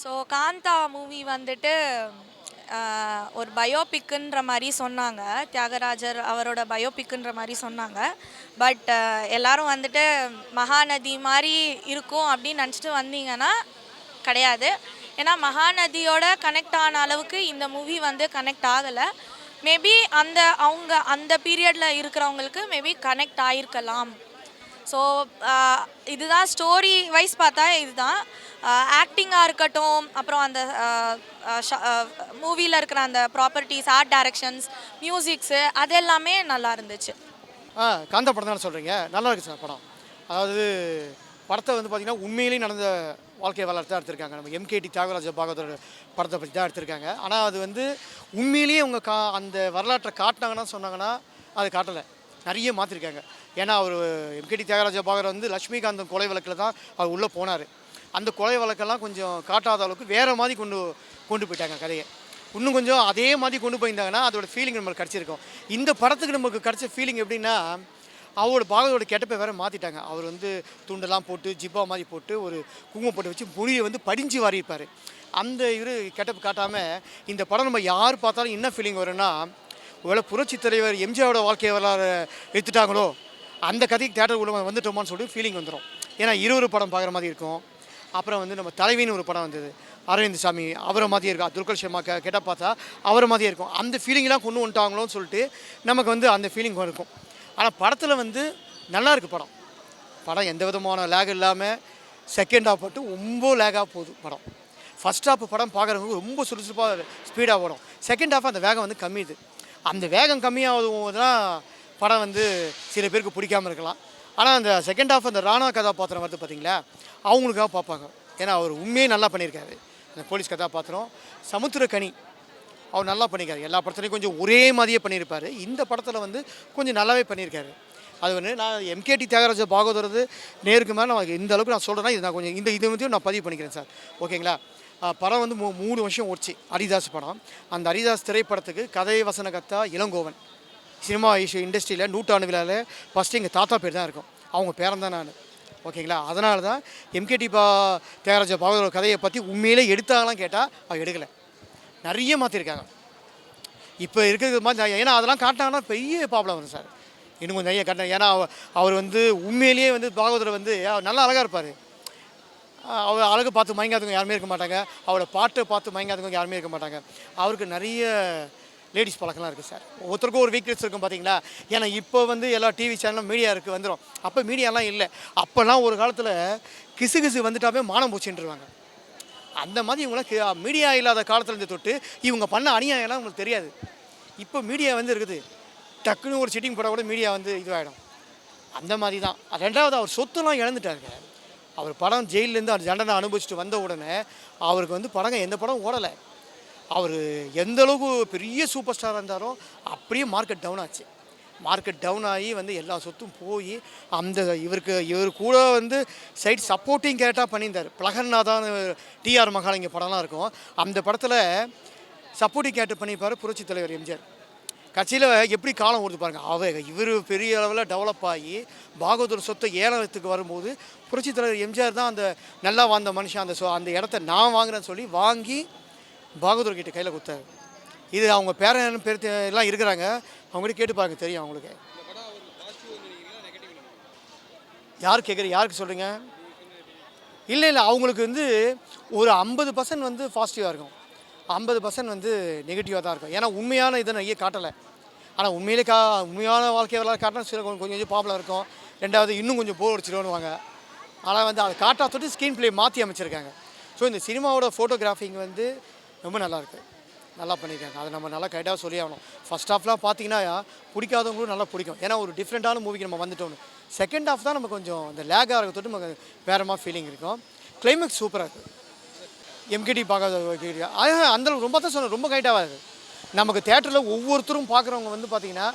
So Kantha movie வந்துட்டு ஒரு பயோபிக்குன்ற மாதிரி சொன்னாங்க. தியாகராஜர் அவரோட பயோபிக்குன்ற மாதிரி சொன்னாங்க. பட் எல்லாரும் வந்துட்டு மகாநதி மாதிரி இருக்கும் அப்படின்னு நினச்சிட்டு வந்தீங்கன்னா கிடையாது. ஏன்னா மகாநதியோட கனெக்ட் ஆன அளவுக்கு இந்த மூவி வந்து கனெக்ட் ஆகலை. மேபி அந்த அவங்க அந்த பீரியடில் இருக்கிறவங்களுக்கு மேபி கனெக்ட் ஆகிருக்கலாம் ஸோ uh, இதுதான் ஸ்டோரி வைஸ் பார்த்தா இதுதான். Uh, ஆக்டிங்காக இருக்கட்டும் அப்புறம் அந்த uh, மூவியில் இருக்கிற அந்த ப்ராப்பர்ட்டிஸ் ஆர்ட் டைரக்ஷன்ஸ் மியூசிக்ஸு அது எல்லாமே நல்லா இருந்துச்சு. ஆ கந்த படம் தானே சொல்கிறீங்க நல்லா இருக்கு சார் படம். அதாவது படத்தை வந்து பார்த்திங்கன்னா உண்மையிலேயே நடந்த வாழ்க்கை வரலாறு தான் எடுத்திருக்காங்க. நம்ம எம்கேடி தியாகராஜ பாகவதோட படத்தை பற்றி தான் எடுத்திருக்காங்க. ஆனால் அது வந்து உண்மையிலேயே அவங்க கா அந்த வரலாற்றை காட்டினாங்கன்னா சொன்னாங்கன்னா அது காட்டலை. நிறைய மாற்றிருக்காங்க ஏன்னா அவர் எம்கேடி தியாகராஜ பாகர் வந்து லட்சுமிகாந்தன் கொலை வழக்கில் தான் அவர் உள்ளே போனார். அந்த கொலை வழக்கெல்லாம் கொஞ்சம் காட்டாத அளவுக்கு வேறு மாதிரி கொண்டு கொண்டு போயிட்டாங்க கதையை. இன்னும் கொஞ்சம் அதே மாதிரி கொண்டு போயிருந்தாங்கன்னா அதோட ஃபீலிங் நம்மளுக்கு கிடச்சிருக்கும். இந்த படத்துக்கு நமக்கு கிடச்ச ஃபீலிங் எப்படின்னா அவரோட பாகத்தோட கெட்டப்பை வேறு மாற்றிட்டாங்க அவர் வந்து துண்டெல்லாம் போட்டு ஜிப்பா மாதிரி போட்டு ஒரு குங்குமம் போட்டு வச்சு மொழியை வந்து படிஞ்சு வாரிப்பார் அந்த இவரு கெட்டப் காட்டாமல் இந்த படம் நம்ம யார் பார்த்தாலும் என்ன ஃபீலிங் வரும்னா ஒருவேளை புரட்சி தலைவர் எம்ஜிஆரோட வாழ்க்கை வரலாறு எடுத்துட்டாங்களோ அந்த கதைக்கு தேட்டர் உள்ள வந்துட்டோமான்னு சொல்லிட்டு ஃபீலிங் வந்துடும் ஏன்னா இருவரு படம் பார்க்குற மாதிரி இருக்கும். அப்புறம் வந்து நம்ம தலைவின்னு ஒரு படம் வந்தது. அரவிந்த் சாமி அவரை மாதிரியே இருக்கும் துர்கல் சர்மா கேட்டால் பார்த்தா அவரை மாதிரியே இருக்கும். அந்த ஃபீலிங்லாம் கொண்டு வந்துட்டாங்களோன்னு சொல்லிட்டு நமக்கு வந்து அந்த ஃபீலிங் இருக்கும். ஆனால் படத்தில் வந்து நல்லா இருக்குது படம். படம் எந்த விதமான லேக் இல்லாமல் செகண்ட் ஹாஃப் மட்டும் ரொம்ப லேகாக போகுது படம். ஃபர்ஸ்ட் ஹாஃப் படம் பார்க்குறவங்க ரொம்ப சுறுசுறுப்பாக ஸ்பீடாக ஓடும். செகண்ட் ஹாஃப் அந்த வேகம் வந்து கம்மியுது அந்த வேகம் கம்மியாகும் தான் படம் வந்து சில பேருக்கு பிடிக்காம இருக்கலாம். ஆனால் அந்த செகண்ட் ஹாஃப் அந்த ராணா கதாபாத்திரம் வருது பார்த்தீங்களா அவங்களுக்காக பார்ப்பாங்க. ஏன்னா அவர் உண்மையே நல்லா பண்ணியிருக்காரு. அந்த போலீஸ் கதாபாத்திரம். சமுத்திரக்கனி அவர் நல்லா பண்ணியிருக்காரு. எல்லா படத்துலையும் கொஞ்சம் ஒரே மாதிரியே பண்ணியிருப்பார். இந்த படத்தில் வந்து கொஞ்சம் நல்லாவே பண்ணியிருக்காரு. அது வந்து நான் எம்கேடி தியாகராஜ பாகவதரது நேருக்கு மேலே நான் இந்த அளவுக்கு நான் சொல்கிறேன்னா இது நான் கொஞ்சம் இந்த இது வந்து நான் பதிவு பண்ணிக்கிறேன் சார். ஓகேங்களா? படம் வந்து மூ மூணு வருஷம் ஓடிச்சு. ஹரிதாஸ் படம். அந்த ஹரிதாஸ் திரைப்படத்துக்கு கதை வசன கத்தா இளங்கோவன். சினிமா இஷ்யூ இண்டஸ்ட்ரியில் நூற்றாண்டு விழாவில் ஃபஸ்ட்டு எங்கள் தாத்தா பேர் தான் இருக்கும். அவங்க பேரன் தான் நான். ஓகேங்களா? அதனால தான் எம்கேடிபா தியாகராஜ பாகவதர் கதையை பற்றி உண்மையிலே எடுத்தாங்களாம் கேட்டால் அவள் எடுக்கலை. நிறைய மாற்றிருக்காங்க இப்போ இருக்கிறது மாதிரி ஏன்னா அதெல்லாம் காட்டினாங்கன்னா பெரிய ப்ராப்ளம் வரும் சார். இன்னும் கொஞ்சம் நிறைய காட்டினா ஏன்னா அவர் வந்து உண்மையிலேயே வந்து பாகவதர் வந்து நல்லா அழகாக இருப்பார். அவர் அழகு பார்த்து மயங்காதவங்க யாருமே இருக்க மாட்டாங்க. அவரோட பாட்டை பார்த்து மயங்காதவங்க யாருமே இருக்க மாட்டாங்க. அவருக்கு நிறைய லேடிஸ் பழக்கம்லாம் இருக்குது சார் ஒருத்தருக்கும் ஒரு வீக்னஸ் இருக்கும் பார்த்தீங்களா ஏன்னா இப்போ வந்து எல்லா டிவி சேனலும் மீடியா இருக்குது வந்துடும் அப்போ மீடியாலாம் இல்லை. அப்போல்லாம் ஒரு காலத்தில் கிசு கிசு வந்துட்டாவே மானம் போச்சுன்றுவாங்க. அந்த மாதிரி இவங்களாம் மீடியா இல்லாத காலத்துலேருந்து தொட்டு இவங்க பண்ண அநியாயம்லாம் உங்களுக்கு தெரியாது. இப்போ மீடியா வந்து இருக்குது. டக்குன்னு ஒரு சிட்டிங் போட கூட மீடியா வந்து இதுவாகிடும் அந்த மாதிரி தான். ரெண்டாவது அவர் சொத்துலாம் இழந்துட்டாருங்க. அவர் படம் ஜெயிலேருந்து அவர் தண்டனை அனுபவிச்சுட்டு வந்த உடனே அவருக்கு வந்து படங்க எந்த படம் ஓடலை. அவர் எந்த அளவுக்கு பெரிய சூப்பர் ஸ்டாராக இருந்தாரோ அப்படியே மார்க்கெட் டவுன் ஆச்சு. மார்க்கெட் டவுன் ஆகி வந்து எல்லா சொத்தும் போய் அந்த இவருக்கு இவர் கூட வந்து சைட் சப்போர்ட்டிங் கேரக்டாக பண்ணியிருந்தார். பிளகன்னாதான் டிஆர் மகாலிங்க படம்லாம் இருக்கும். அந்த படத்தில் சப்போர்ட்டிங் கேரக்டர் பண்ணியிருப்பார் புரட்சி தலைவர் எம்ஜிஆர். கட்சியில் எப்படி காலம் ஓடுது பாருங்க. அவ இவர் பெரிய அளவில் டெவலப் ஆகி பாகவதர் சொத்தை ஏலத்துக்கு வரும்போது புரட்சித் தலைவர் எம்ஜிஆர் தான் அந்த நல்லா வாழ்ந்த மனுஷன் அந்த சொ அந்த இடத்த நான் வாங்குறேன்னு சொல்லி வாங்கி பாகதூர் கிட்ட கையில் கொடுத்தாரு இது அவங்க பேரன் பேர் எல்லாம் இருக்கிறாங்க. அவங்ககிட்ட கேட்டு பாருங்க தெரியும் அவங்களுக்கு. யார் கேட்குற யாருக்கு சொல்கிறீங்க இல்லை இல்லை அவங்களுக்கு வந்து ஒரு ஐம்பது பர்சன்ட் வந்து பாசிட்டிவாக இருக்கும். ஐம்பது பர்சன்ட் வந்து நெகட்டிவாக தான் இருக்கும். ஏன்னா உண்மையான இதை நிறைய காட்டலை. ஆனால் உண்மையிலே கா உண்மையான வாழ்க்கை வரலாறு காட்டினா சில கொஞ்சம் கொஞ்சம் கொஞ்சம் இருக்கும். ரெண்டாவது இன்னும் கொஞ்சம் போர் அடிச்சிடுவாங்க ஆனால் வந்து அதை காட்டாத்தொட்டு ஸ்க்ரீன் பிளே மாற்றி அமைச்சிருக்காங்க. ஸோ இந்த சினிமாவோட ஃபோட்டோகிராஃபிங் வந்து ரொம்ப நல்லாயிருக்கு. நல்லா பண்ணியிருக்காங்க. அதை நம்ம நல்லா கைட்டாக சொல்லி ஆகணும். ஃபர்ஸ்ட் ஹாஃப்லாம் பார்த்தீங்கன்னா பிடிக்காதவங்களும் நல்லா பிடிக்கும். ஏன்னா ஒரு டிஃப்ரெண்ட்டான மூவிக்கு நம்ம வந்துட்டோம் செகண்ட் ஹாஃப் தான் நம்ம கொஞ்சம் இந்த லேக் ஆகிறத தொட்டு நமக்கு வேறமாக ஃபீலிங் இருக்கும். கிளைமேக்ஸ் சூப்பராக இருக்குது எம்கேடி பார்க்காத அந்த ரொம்ப தான் சொன்னேன். ரொம்ப கைட்டாக இருக்குது நமக்கு தேட்டரில் ஒவ்வொருத்தரும் பார்க்குறவங்க வந்து பார்த்தீங்கன்னா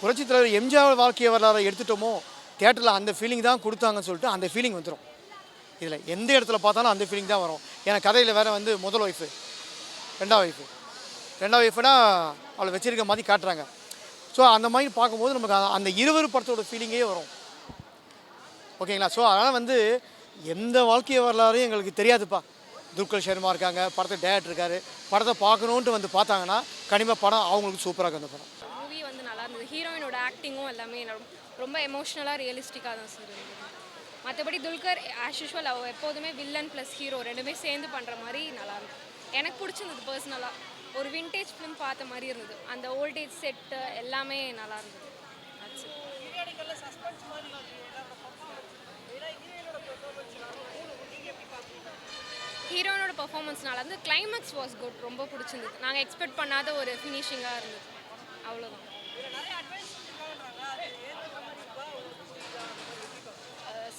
புரட்சி தலைவர் எம்ஜிஆர் வாழ்க்கை வரலாறு எடுத்துட்டோமோ தேட்டரில் அந்த ஃபீலிங் தான் கொடுத்தாங்கன்னு சொல்லிட்டு அந்த ஃபீலிங் வந்துடும் இதில் எந்த இடத்துல பார்த்தாலும் அந்த ஃபீலிங் தான் வரும். ஏன்னா கதையில் வேறு வந்து முதல் ஒய்ஃபு ரெண்டாவது ஒய்ஃபு ரெண்டாவது ஒய்ஃபுனா அவளை வச்சிருக்க மாதிரி காட்டுறாங்க. ஸோ அந்த மாதிரி பார்க்கும்போது நமக்கு அந்த- அந்த இருவரு படத்தோட ஃபீலிங்கே வரும். ஓகேங்களா ஸோ அதனால் வந்து எந்த வாழ்க்கை வரலாறும் எங்களுக்கு தெரியாதுப்பா. துல்கர் சர்மா இருக்காங்க படத்தை டேரக்டர் இருக்காரு. படத்தை பார்க்கணுன்ட்டு வந்து பார்த்தாங்கன்னா கண்டிப்பாக படம் அவங்களுக்கு சூப்பராக இருக்கும் அந்த படம். மூவி வந்து நல்லா இருந்தது. ஹீரோயினோட ஆக்டிங்கும் எல்லாமே ரொம்ப- எமோஷ்னலாக ரியலிஸ்டிக்காக தான் சார் மற்றபடி துல்கர் ஆஸ் யூஷுவல் அவ எப்போதுமே வில்லன் ப்ளஸ் ஹீரோ ரெண்டுமே சேர்ந்து பண்ணுற மாதிரி நல்லா இருக்கும் எனக்கு பிடிச்சிருந்தது பர்சனலாக ஒரு விண்டேஜ் ஃபிலிம் பார்த்த மாதிரி இருந்தது. அந்த ஓல்டேஜ் செட்டு எல்லாமே நல்லா இருந்தது. ஹீரோனோட பெர்ஃபார்மன்ஸ் நல்லா இருந்து கிளைமேக்ஸ் வாஸ் குட் ரொம்ப பிடிச்சிருந்தது. நாங்கள் எக்ஸ்பெக்ட் பண்ணாத ஒரு ஃபினிஷிங்காக இருந்தது. அவ்வளோதான்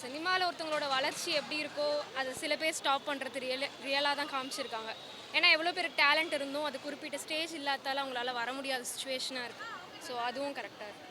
சினிமாவில் ஒருத்தவங்களோட வளர்ச்சி எப்படி இருக்கோ அது சில பேர் ஸ்டாப் பண்ணுறது ரியல் ரியலாக தான் காமிச்சிருக்காங்க. ஏன்னா எவ்வளோ பேர் டேலண்ட் இருந்தும் அது குறிப்பிட்ட ஸ்டேஜ் இல்லாதால அவங்களால வர முடியாத சுச்சுவேஷனாக இருக்குது ஸோ அதுவும் கரெக்டாக இருக்குது